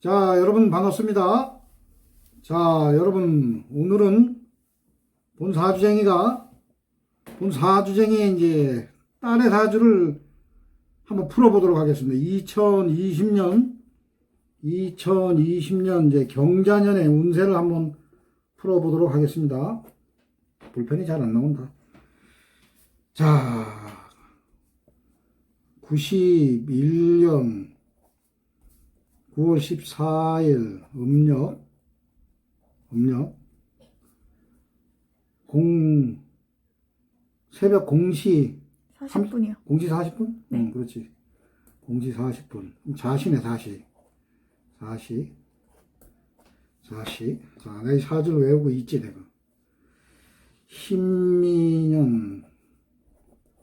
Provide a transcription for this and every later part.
자, 여러분 반갑습니다. 자, 여러분 오늘은 본 사주쟁이가 본 사주쟁이의 이제 딸의 사주를 한번 풀어보도록 하겠습니다. 2020년 2020년 이제 경자년의 운세를 한번 풀어보도록 하겠습니다. 불편이 잘 안 나온다. 자, 91년 9월 14일 음력 음력 공 새벽 공시 40분이요. 공시 40분? 네. 응, 그렇지. 공시 40분. 자신의 사시. 사시. 사시. 자, 내 사주를 외우고 있지, 내가. 신민년,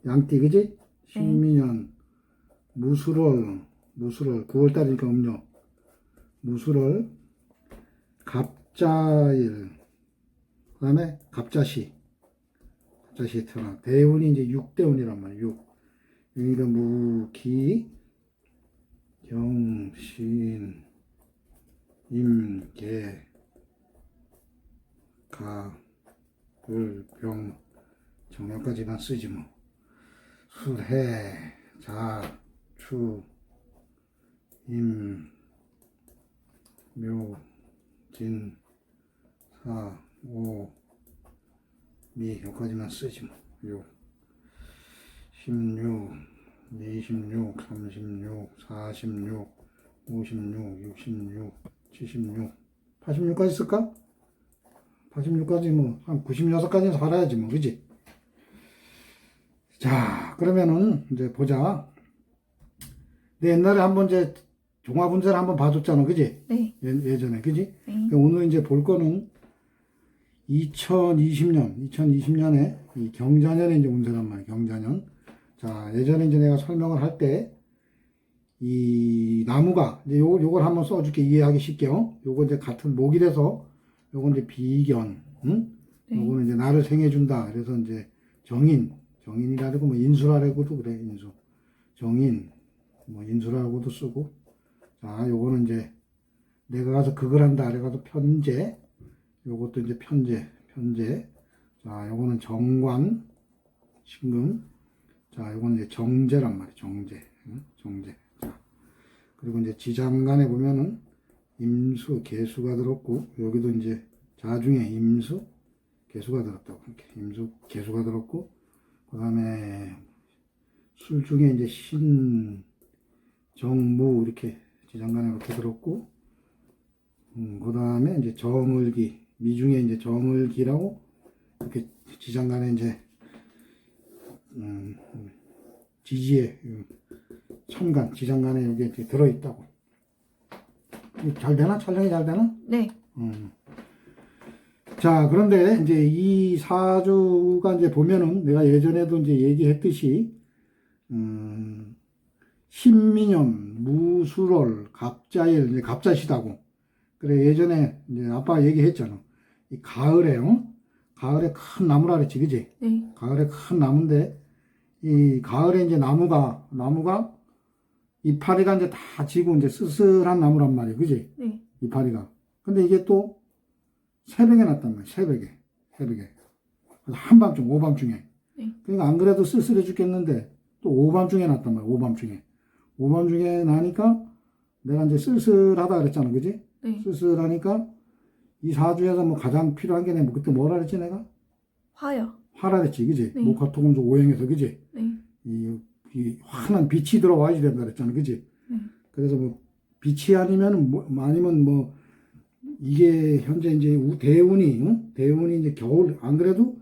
양띠, 그지? 신민년, 무술월, 무술월, 9월달이니까 음력. 무술월, 갑자일, 그 다음에 갑자시. 갑자시에 태어나. 대운이 이제 6대운이란 말이야, 6. 여기가 무기, 경신, 임계, 가, 을, 병, 정력까지만 쓰지 뭐. 술해, 자, 추, 임, 묘, 진, 사, 오, 미, 여기까지만 쓰지 뭐. 요. 16, 26, 36, 46, 56, 66, 76, 86까지 쓸까? 86까지 뭐, 한 96까지는 살아야지 뭐, 그지? 자, 그러면은, 이제 보자. 내 옛날에 한번 이제 종합운세를 한번 봐줬잖아, 그지? 네. 예, 예전에, 그지? 네. 그러니까 오늘 이제 볼 거는 2020년, 2020년에 이 경자년에 이제 운세란 말이에요. 경자년. 자, 예전에 이제 내가 설명을 할 때 이 나무가 이제 요 요걸 한번 써줄게 이해하기 쉽게요. 요거 이제 같은 목이라서 요건 이제 비견, 응? 네. 요거는 이제 나를 생해준다. 그래서 이제 정인, 정인이라고 뭐 인수라고도 그래 인수, 정인, 뭐 인수라고도 쓰고. 자, 요거는 이제 내가 가서 그걸 한다. 내가 가서 편제. 요것도 이제 편제, 편제. 자, 요거는 정관, 신금. 자, 요거는 이제 정제란 말이에요. 정제. 응? 정제. 자. 그리고 이제 지장간에 보면은 임수, 개수가 들었고, 여기도 이제 자중에 임수, 개수가 들었다고. 이렇게 임수, 개수가 들었고, 그 다음에 술 중에 이제 신, 정무, 이렇게 지 장간에 이렇게 들었고, 음, 그 다음에 이제 정을기, 미중에 이제 정을기라고 이렇게 지장간에 이제 음, 음, 지지에 음, 천간, 지장간에 여기 이렇게 들어있다고. 이잘 되나? 촬영이 잘 되나? 네. 음. 자, 그런데 이제 이 사주가 이제 보면은 내가 예전에도 이제 얘기했듯이, 음, 신민년, 무술월, 갑자일, 이제 갑자시다고. 그래, 예전에 이제 아빠가 얘기했잖아. 이 가을에, 어? 가을에 큰 나무라 그랬지, 그지? 네. 가을에 큰 나무인데, 이 가을에 이제 나무가, 나무가 이파리가 이제 다 지고 이제 쓸쓸한 나무란 말이야, 그지? 네. 이파리가. 근데 이게 또 새벽에 났단 말이야, 새벽에. 새벽에. 한밤중, 오밤중에. 네. 그러니까 안 그래도 쓸쓸해 죽겠는데 또 오밤중에 났단 말이야, 오밤중에. 오밤중에 나니까 내가 이제 쓸쓸하다 그랬잖아, 그지? 네. 쓸쓸하니까 이 사주에서 뭐 가장 필요한 게 내가 그때 뭐라 그랬지, 내가? 화요. 화라 그랬지, 그지? 네. 목화토금속 오행에서, 그지? 네. 이, 이 환한 빛이 들어와야 된다 그랬잖아, 그지? 네. 그래서 뭐 빛이 아니면 뭐 아니면 뭐 이게 현재 이제 우- 대운이 응? 대운이 이제 겨울 안 그래도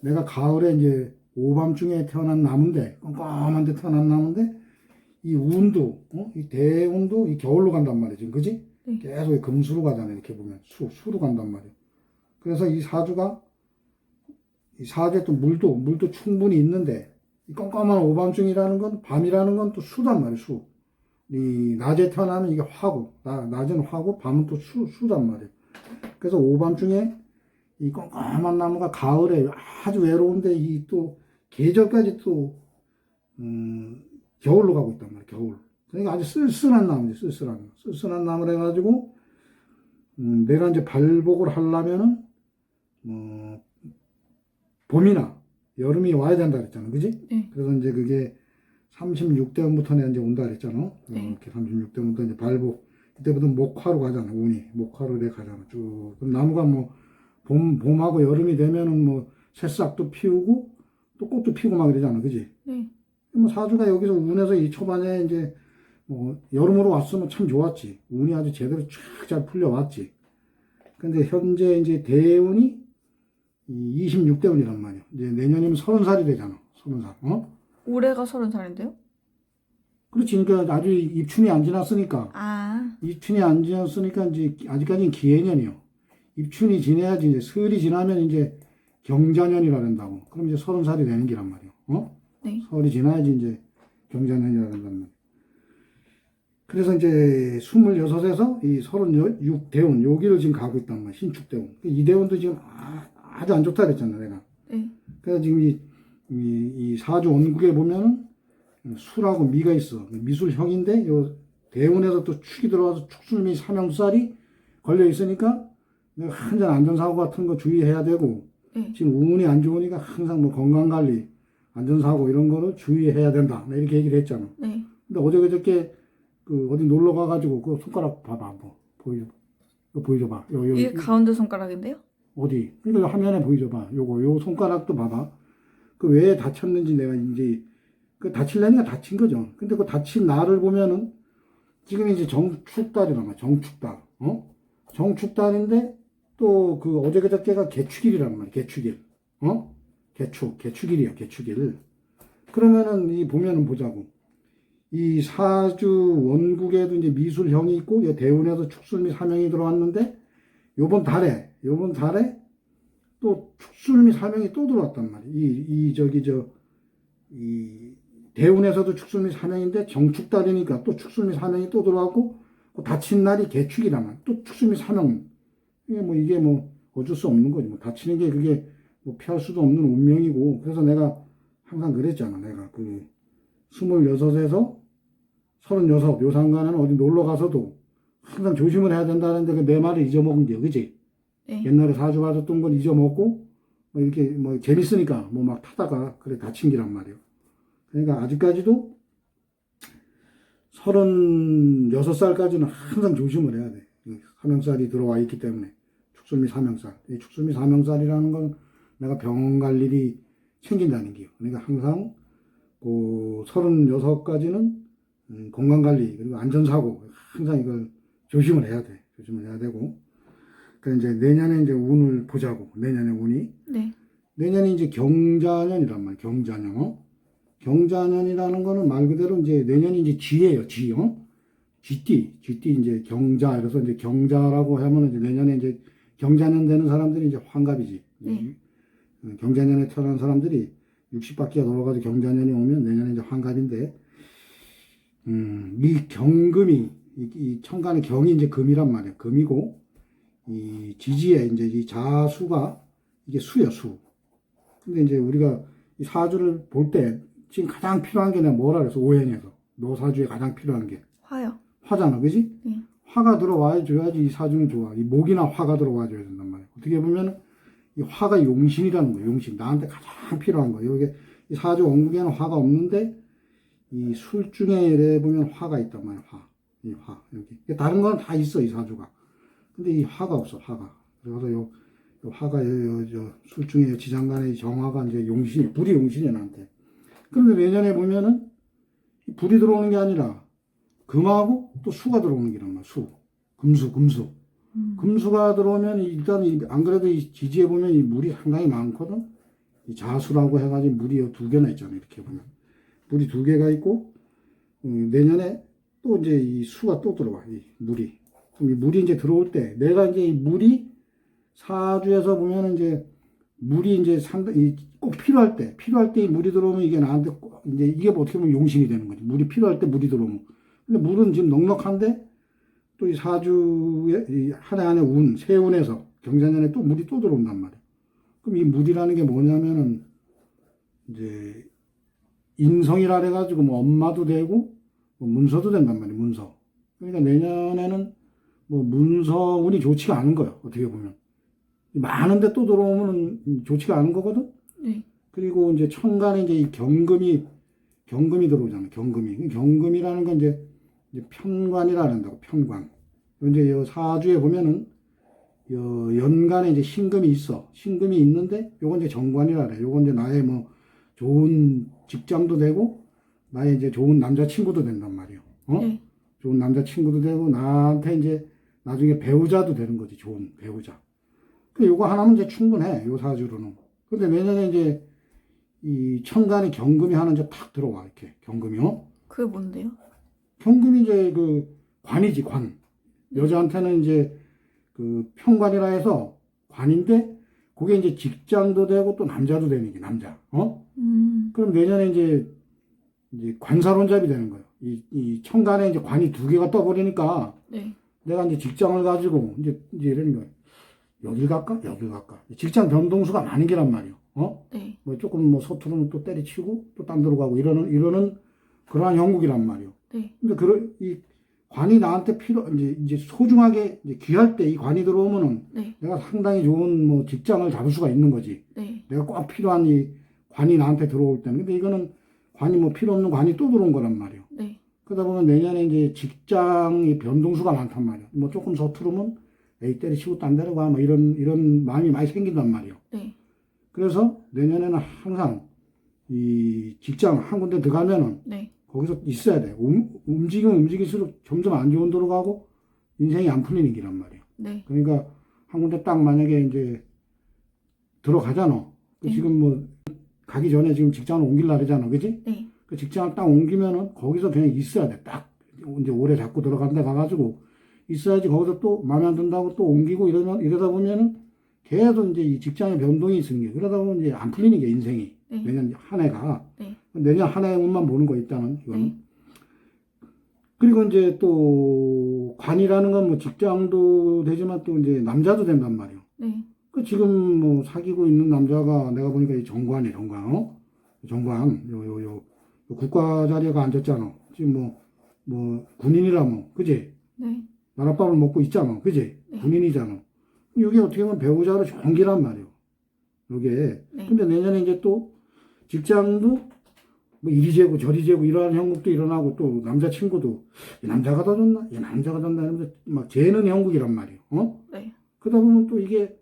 내가 가을에 이제 오밤중에 태어난 나무인데 껌껌한데 태어난 나무인데 이 운도 어? 이 대운도 이 겨울로 간단 말이지, 그지? 네. 계속 이 금수로 가잖아 이렇게 보면 수 수로 간단 말이야. 그래서 이 사주가 이 사주에 또 물도 물도 충분히 있는데 이 껌껌한 오밤중이라는 건 밤이라는 건 또 수단 말이야 수. 이 낮에 태어나면 이게 화고 나, 낮은 화고 밤은 또 수, 수단 말이야. 그래서 오밤중에 이 껌껌한 나무가 가을에 아주 외로운데 이 또 계절까지 또 음, 겨울로 가고 있단 말이야 겨울. 그러니까 아주 쓸쓸한 나무지, 쓸쓸한 나무. 쓸쓸한 나무를 해가지고, 음, 내가 이제 발복을 하려면은, 뭐, 봄이나 여름이 와야 된다 그랬잖아. 그지? 네. 그래서 이제 그게 36대부터 내가 이제 온다 그랬잖아. 네. 이렇게 36대부터 이제 발복. 그때부터 목화로 가잖아. 운이. 목화로 내 가잖아. 쭉. 그럼 나무가 뭐, 봄, 봄하고 여름이 되면은 뭐, 새싹도 피우고, 또 꽃도 피우고 막 그러잖아. 그지? 네. 뭐 사주가 여기서 운에서 이 초반에 이제 뭐 여름으로 왔으면 참 좋았지. 운이 아주 제대로 쫙잘 풀려왔지. 근데 현재 이제 대운이 26대 운이란 말이야. 이제 내년이면 30살이 되잖아. 30살. 어? 올해가 서른 살인데요? 그렇지. 그러니까 아주 입춘이 안 지났으니까. 아, 입춘이 안 지났으니까 이제 아직까지는 기해년이요. 입춘이 지내야지 이제 설이 지나면 이제 경자년이라 한다고. 그럼 이제 30살이 되는 기란 말이야. 어? 네. 설이 지나야지 이제 경자년이라 한단 말이야. 그래서 이제 26에서 이 36대운, 여기를 지금 가고 있단 말이야. 신축대운. 이 대운도 지금 아, 아주 안 좋다 그랬잖아, 내가. 네. 그래서 지금 이, 이, 이 사주 원국에 보면은 수라고 미가 있어. 미술형인데 요 대운에서 또 축이 들어와서 축술미 삼형살이 걸려 있으니까 한잔 안전사고 같은 거 주의해야 되고 네. 지금 운이 안 좋으니까 항상 뭐 건강관리, 안전사고 이런 거를 주의해야 된다. 나 이렇게 얘기를 했잖아. 네. 근데 어제 그저께 그 어디 놀러 가가지고 그 손가락 봐봐. 뭐 보여. 이거 보여줘봐. 요, 요, 이게 가운데 손가락인데요? 어디? 그러니까 화면에 보여줘봐. 요거, 요 손가락도 봐봐. 그 왜 다쳤는지 내가 이제, 그 다칠려니까 다친 거죠. 근데 그 다친 날을 보면은, 지금 이제 정축달이란 말이야. 정축달. 어? 정축달인데, 또 그 어제 그저께가 개축일이란 말이야. 개축일. 어? 개축, 개축일이야. 개축일. 그러면은 이 보면은 보자고. 이 사주 원국에도 이제 미술형이 있고, 이 대운에도 축술 및 사명이 들어왔는데, 요번 달에, 요번 달에 또 축술 및 사명이 또 들어왔단 말이에요. 이, 이, 저기, 저, 이, 대운에서도 축술 및 사명인데 정축달이니까 또 축술 및 사명이 또 들어왔고, 그 다친 날이 말이야. 또 축술 및 사명. 이게 뭐, 이게 뭐, 어쩔 수 없는 거지. 뭐, 다치는 게 그게 뭐, 피할 수도 없는 운명이고, 그래서 내가 항상 그랬잖아. 내가 그, 26에서 36, 요 상간에는 어디 놀러 가서도 항상 조심을 해야 된다는데 그 내 말을 잊어먹은 게 그지? 네. 옛날에 사주 받았던 걸 잊어먹고 뭐 이렇게 뭐 재밌으니까 뭐 막 타다가 그래 다친 기란 말이에요. 그러니까 아직까지도 36살까지는 항상 조심을 해야 돼. 이 사명살이 들어와 있기 때문에 축술 및 사명살. 이 축술 및 사명살이라는 건 내가 병원 갈 일이 생긴다는 게요. 그러니까 항상 그 36까지는 음, 건강관리 그리고 안전사고 항상 이걸 조심을 해야 돼. 조심을 해야 되고. 그 이제 내년에 이제 운을 보자고. 내년에 운이. 네. 내년이 이제 경자년이란 말이야. 경자년. 어? 경자년이라는 거는 말 그대로 이제 내년이 이제 쥐예요. 쥐. 어? 쥐띠. 쥐띠 이제 경자. 그래서 이제 경자라고 하면 이제 내년에 이제 경자년 되는 사람들이 이제 환갑이지. 네. 어, 경자년에 태어난 사람들이 60바퀴가 돌아가지고 경자년이 오면 내년에 이제 환갑인데, 음, 이 경금이, 이, 이 천간의 경이 이제 금이란 말이야. 금이고, 이 지지에 이제 이 자수가 이게 수야, 수. 근데 이제 우리가 이 사주를 볼 때 지금 가장 필요한 게 내가 뭐라 그래서 오행에서. 너 사주에 가장 필요한 게 화요. 화잖아. 그지? 네. 화가 들어와 줘야지 이 사주는 좋아. 이 목이나 화가 들어와 줘야 된단 말이야. 어떻게 보면 이 화가 용신이라는 거예요. 용신. 나한테 가장 필요한 거예요. 여기 이 사주 원국에는 화가 없는데 이 술 중에 이래 보면 화가 있단 말이야. 화. 이 화. 여기. 다른 건 다 있어. 이 사주가. 근데 이 화가 없어. 화가. 그래서 요, 요 화가 요, 요, 저, 술 중에 지장간의 정화가 이제 용신이, 불이 용신이야, 나한테. 그런데 내년에 보면은 이 불이 들어오는 게 아니라 금하고 또 수가 들어오는 게란 말이야. 수. 금수, 금수. 음. 금수가 들어오면 일단 이- 안 그래도 이 지지에 보면 이 물이 상당히 많거든. 이 자수라고 해가지고 물이 두 개나 있잖아요. 이렇게 보면 물이 두 개가 있고 어, 내년에 또 이제 이 수가 또 들어와. 이 물이 그럼 이 물이 이제 들어올 때 내가 이제 이 물이 사주에서 보면 이제 물이 이제 상당히 꼭 필요할 때 필요할 때 이 물이 들어오면 이게 나한테 꼭 이제 이게 뭐 어떻게 보면 용신이 되는 거지. 물이 필요할 때 물이 들어오면 근데 물은 지금 넉넉한데 또 이 사주에 한해 한 해 운, 세운에서 경자년에 또 물이 또 들어온단 말이야. 그럼 이 물이라는 게 뭐냐면은 이제 인성이라 해가지고 뭐 엄마도 되고 뭐 문서도 된단 말이에요, 문서. 그러니까 내년에는 뭐 문서 운이 좋지가 않은 거예요, 어떻게 보면. 많은데 또 들어오면 좋지가 않은 거거든? 네. 그리고 이제 천간에 이제 이 경금이, 경금이 들어오잖아, 경금이. 그 경금이라는 건 이제, 이제 편관이라 한다고, 편관. 이제 요 사주에 보면은, 요 연간에 이제 신금이 있어. 신금이 있는데, 요건 이제 정관이라 그래. 요건 이제 나의 뭐, 좋은 직장도 되고, 나의 이제 좋은 남자친구도 된단 말이에요. 어? 네. 좋은 남자친구도 되고, 나한테 이제 나중에 배우자도 되는 거지, 좋은 배우자. 그 요거 하나면 이제 충분해, 요 사주로는. 근데 내년에 이제 이 천간에 경금이 하나 이제 탁 들어와, 이렇게. 경금이요. 그게 뭔데요? 경금이 이제 그 관이지, 관. 여자한테는 이제 그 평관이라 해서 관인데, 그게 이제 직장도 되고 또 남자도 되는 게 남자. 어? 음. 그럼 내년에 이제, 이제 관사론잡이 되는 거예요. 이, 이 천간에 이제 관이 두 개가 떠버리니까 네. 내가 이제 직장을 가지고 이제, 이제 이러는 거예요. 여길 갈까? 여길 갈까? 직장 변동수가 많은 게란 말이에요. 어? 네. 뭐 조금 뭐 서투르면 또 때리치고 또 딴 데로 가고 이러는, 이러는 그러한 형국이란 말이에요. 네. 근데 그런, 이 관이 나한테 필요, 이제, 이제 소중하게 이제 귀할 때 이 관이 들어오면은 네. 내가 상당히 좋은 뭐 직장을 잡을 수가 있는 거지. 네. 내가 꼭 필요한 이 관이 나한테 들어올 때는. 근데 이거는 관이 뭐 필요 없는 관이 또 들어온 거란 말이에요. 네. 그러다 보면 내년에 이제 직장이 변동수가 많단 말이에요. 뭐 조금 서투르면 에이 때리치고 딴 데로 가. 뭐 이런, 이런 마음이 많이 생긴단 말이에요. 네. 그래서 내년에는 항상 이 직장 한 군데 들어가면은 네. 거기서 있어야 돼. 움, 움직이면 움직일수록 점점 안 좋은 데로 가고 인생이 안 풀리는 기란 말이에요. 네. 그러니까 한 군데 딱 만약에 이제 들어가잖아. 그 네. 지금 뭐 가기 전에 지금 직장을 옮길 날이잖아. 그지? 네. 그 직장을 딱 옮기면은 거기서 그냥 있어야 돼. 딱 이제 오래 잡고 들어간 데 가가지고 있어야지 거기서 또 마음에 안 든다고 또 옮기고 이러면 이러다 보면은 계속 이제 이 직장의 변동이 있는 게 그러다 보면 이제 안 풀리는 게 인생이 네. 내년 한 해가 네. 내년 한 해의 운만 보는 거 있다는 이거는 네. 그리고 이제 또 관이라는 건 뭐 직장도 되지만 또 이제 남자도 된단 말이에요. 네. 그 지금 뭐 사귀고 있는 남자가 내가 보니까 이 정관이 정관 어? 정관 요요요 국가 자리에가 앉았잖아. 지금 뭐뭐 군인이라 뭐 그지? 네. 나라밥을 먹고 있잖아. 그지? 네. 군인이잖아. 이게 어떻게 보면 배우자로 좋은 기란 말이에요. 요게. 네. 근데 내년에 이제 또 직장도 뭐 이리 재고 저리 재고 이러한 형국도 일어나고 또 남자친구도 이 남자가 더 좋나? 이 남자가 더 좋나? 막 재는 형국이란 말이에요. 어? 네. 그러다 보면 또 이게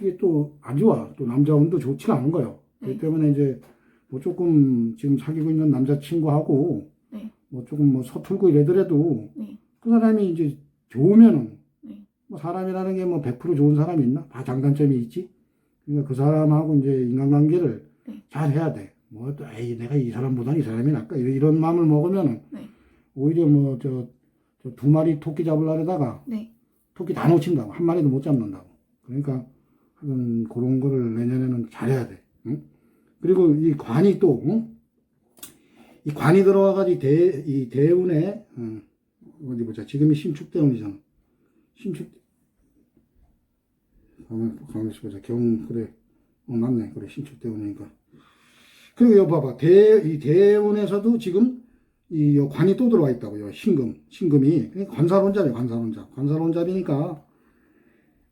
이게 또 안 좋아. 또 남자 운도 좋지가 않은 거예요. 그렇기 네. 때문에 이제 뭐 조금 지금 사귀고 있는 남자친구하고 네. 뭐 조금 뭐 서툴고 이래더라도 네. 그 사람이 이제 좋으면은 네. 뭐 사람이라는 게 뭐 100% 좋은 사람이 있나? 다 장단점이 있지. 그러니까 그 사람하고 이제 인간관계를 네. 잘 해야 돼. 뭐 또 에이 내가 이 사람보다는 이 사람이 낫까 이런, 마음을 먹으면은 네. 오히려 뭐저두 마리 토끼 잡으려다가 네. 토끼 다 놓친다고 한 마리도 못 잡는다고. 그러니까 하여튼 그런 거를 내년에는 잘해야 돼. 응? 그리고 이 관이 또 응? 이 관이 들어와가지고 대, 이 대운에 응, 어디 보자. 지금이 신축대운이잖아. 신축 가만 가만 있어 보자. 경 그래. 어 맞네. 그래 신축대운이니까. 그리고 여기 봐봐. 대 이 대운에서도 지금 이요 관이 또 들어와 있다고요. 신금, 신금이 그러니까 관사론잡이 관사론잡, 관사론잡이니까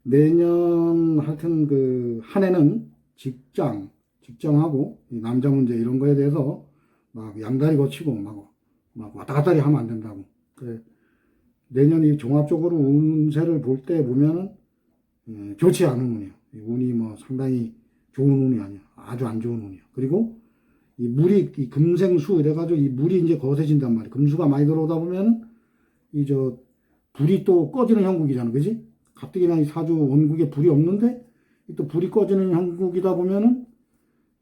내년 하여튼 그 한 해는 직장, 직장하고 이 남자 문제 이런 거에 대해서 막 양다리 거치고 막, 막 왔다 갔다리 하면 안 된다고. 그래 내년 이 종합적으로 운세를 볼 때 보면은 예, 좋지 않은 운이에요. 이 운이 뭐 상당히 좋은 운이 아니야. 아주 안 좋은 운이야. 그리고 이 물이 이 금생수 이래가지고 이 물이 이제 거세진단 말이야. 금수가 많이 들어오다 보면 이 저 불이 또 꺼지는 형국이잖아, 그지? 가뜩이나 이 사주 원국에 불이 없는데 이또 불이 꺼지는 형국이다 보면은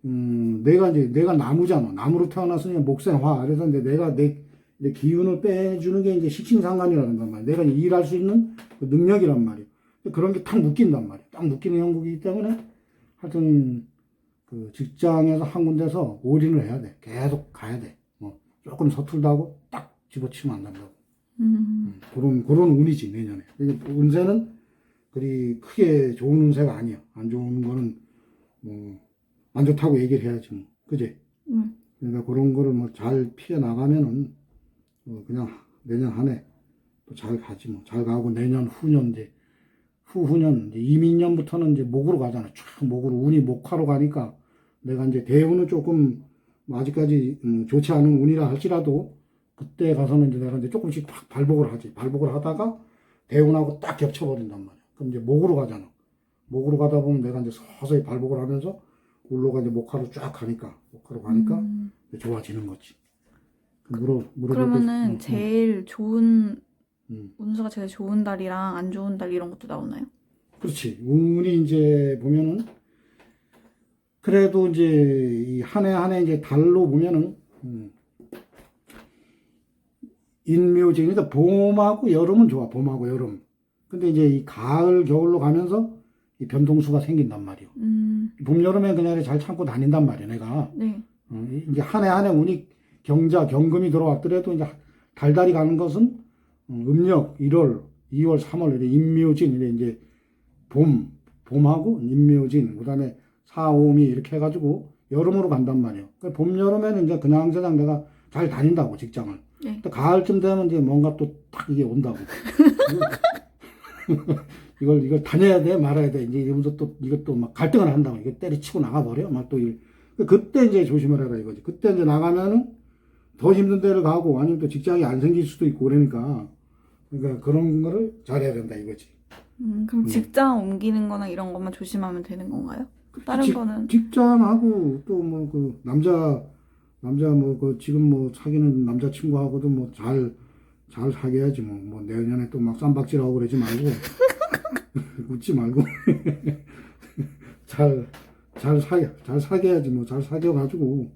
음 내가 이제 내가 나무잖아. 나무로 태어났으니 목생화. 그래서 이제 내가 내, 내 기운을 빼주는 게 이제 식신상관이라는 단 말이야. 내가 일할 수 있는 그 능력이란 말이야. 그런 게 탁 묶인단 말이야. 딱 묶이는 형국이기 때문에 하여튼 그 직장에서 한 군데서 올인을 해야 돼. 계속 가야 돼. 뭐 조금 서툴다고 딱 집어치면 안 된다고. 음. 음, 그런 그런 운이지 내년에. 운세는 그리 크게 좋은 운세가 아니야. 안 좋은 거는 뭐 안 좋다고 얘기를 해야지 뭐. 그지? 음. 그러니까 그런 거를 뭐 잘 피해 나가면은 뭐 그냥 내년 한 해 또 잘 가지 뭐 잘 가고 내년 후년 이제 후후년 이제 이민년부터는 이제 목으로 가잖아 쫙 목으로 운이 목화로 가니까 내가 이제 대운은 조금 뭐 아직까지 음, 좋지 않은 운이라 할지라도 그때 가서는 이제 내가 이제 조금씩 확 발복을 하지 발복을 하다가 대운하고 딱 겹쳐버린단 말이야 그럼 이제 목으로 가잖아 목으로 가다 보면 내가 이제 서서히 발복을 하면서 울로가 이제 목화로 쫙 가니까 목화로 가니까 음, 좋아지는 거지. 그 물어 물어 그러면은 제일 좋은 음. 운수가 제일 좋은 달이랑 안 좋은 달 이런 것도 나오나요? 그렇지. 운이 이제 보면은 그래도 이제 이한해 한 해 이제 달로 보면은 음. 인묘지 그러니까 봄하고 여름은 좋아. 봄하고 여름. 근데 이제 이 가을 겨울로 가면서 이 변동수가 생긴단 말이요. 음, 봄 여름에 그냥 잘 참고 다닌단 말이야. 내가. 네. 어, 이- 이제 한 해 한 해 운이 경자, 경금이 들어왔더라도 이제 달달이 가는 것은 어, 음력 1월, 2월, 3월 이래 임묘진 이래 이제 봄, 봄하고 임묘진 그다음에 4, 5미 이렇게 해가지고 여름으로 간단 말이에요. 그봄 여름에는 이제 그냥 저냥 내가 잘 다닌다고 직장을. 네. 또 가을쯤 되면 이제 뭔가 또 딱 이게 온다고. 이걸 이걸 다녀야 돼 말아야 돼 이제 이러면서 또 이것도 막 갈등을 한다고 이거 때려치고 나가버려 막또 그때 이제 조심을 해라 이거지 그때 이제 나가면은 더 힘든 데를 가고 아니면 또 직장이 안 생길 수도 있고 그러니까 그러니까 그런 거를 잘해야 된다 이거지 음, 그럼 음. 직장 옮기는 거나 이런 것만 조심하면 되는 건가요? 다른 직- 거는? 직장하고 또 뭐 그 남자 남자 뭐 그 지금 뭐 사귀는 남자 친구하고도 뭐 잘 잘 사귀어야지 뭐. 뭐 내년에 또 막 쌈박질하고 그러지 말고. 웃지 말고. 잘 잘 사귀 잘 사귀어야지 뭐. 잘 사귀어 가지고.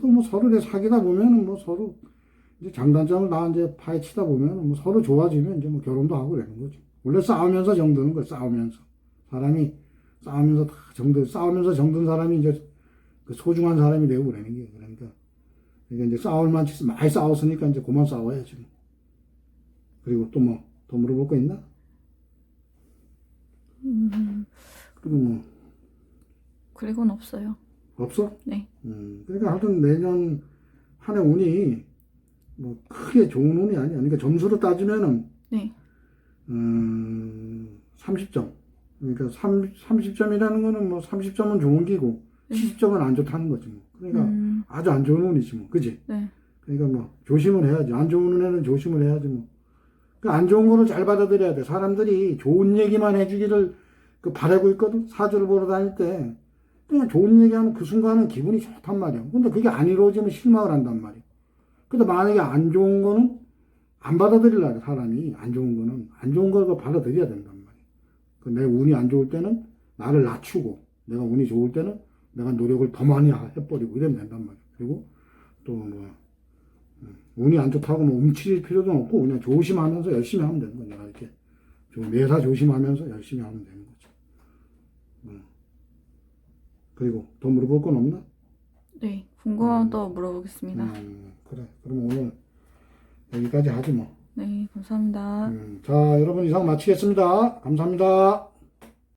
또뭐 서로 이제 사귀다 보면은 뭐 서로 이제 장단점을 다 이제 파헤치다 보면은 뭐 서로 좋아지면 이제 뭐 결혼도 하고 그러는 거지. 원래 싸우면서 정드는 거야 싸우면서. 사람이 싸우면서 다 정든 싸우면서 정든 사람이 이제 그 소중한 사람이 되고 그러는 게 그러니까 그러니까 이제 싸울 만치 많이 싸웠으니까 이제 그만 싸워야지 뭐. 그리고 또 뭐 더 물어볼 거 있나? 음, 그리고 뭐 그리고는 없어요. 없어? 네. 음 그러니까 하여튼 내년 한 해 운이 뭐 크게 좋은 운이 아니야. 그러니까 점수로 따지면은 네. 음 30점. 그러니까 3, 30점이라는 거는 뭐 30점은 좋은 기고 네. 70점은 안 좋다는 거지 뭐. 그러니까 음, 아주 안 좋은 운이지 뭐. 그지? 네. 그러니까 뭐 조심을 해야지. 안 좋은 운에는 조심을 해야지 뭐. 그안 좋은 거를 잘 받아들여야 돼. 사람들이 좋은 얘기만 해주기를 그 바라고 있거든. 사주를 보러 다닐 때 그냥 좋은 얘기하면 그 순간은 기분이 좋단 말이야. 근데 그게 안 이루어지면 실망을 한단 말이야. 근데 만약에 안 좋은 거는 안 받아들이려 해 사람이 안 좋은 거는 안 좋은 걸 받아들여야 된단 말이야. 그내 운이 안 좋을 때는 나를 낮추고 내가 운이 좋을 때는 내가 노력을 더 많이 해버리고 이러면 된단 말이야. 그리고 또뭐 운이 안 좋다고 뭐 움츠릴 필요도 없고 그냥 조심하면서 열심히 하면 되는 거야. 내가 이렇게 좀 매사 조심하면서 열심히 하면 되는 거지. 음. 그리고 더 물어볼 건 없나? 네. 궁금한 음. 또 물어보겠습니다. 음, 그래. 그럼 오늘 여기까지 하지 뭐. 네, 감사합니다. 음, 자, 여러분 이상 마치겠습니다. 감사합니다.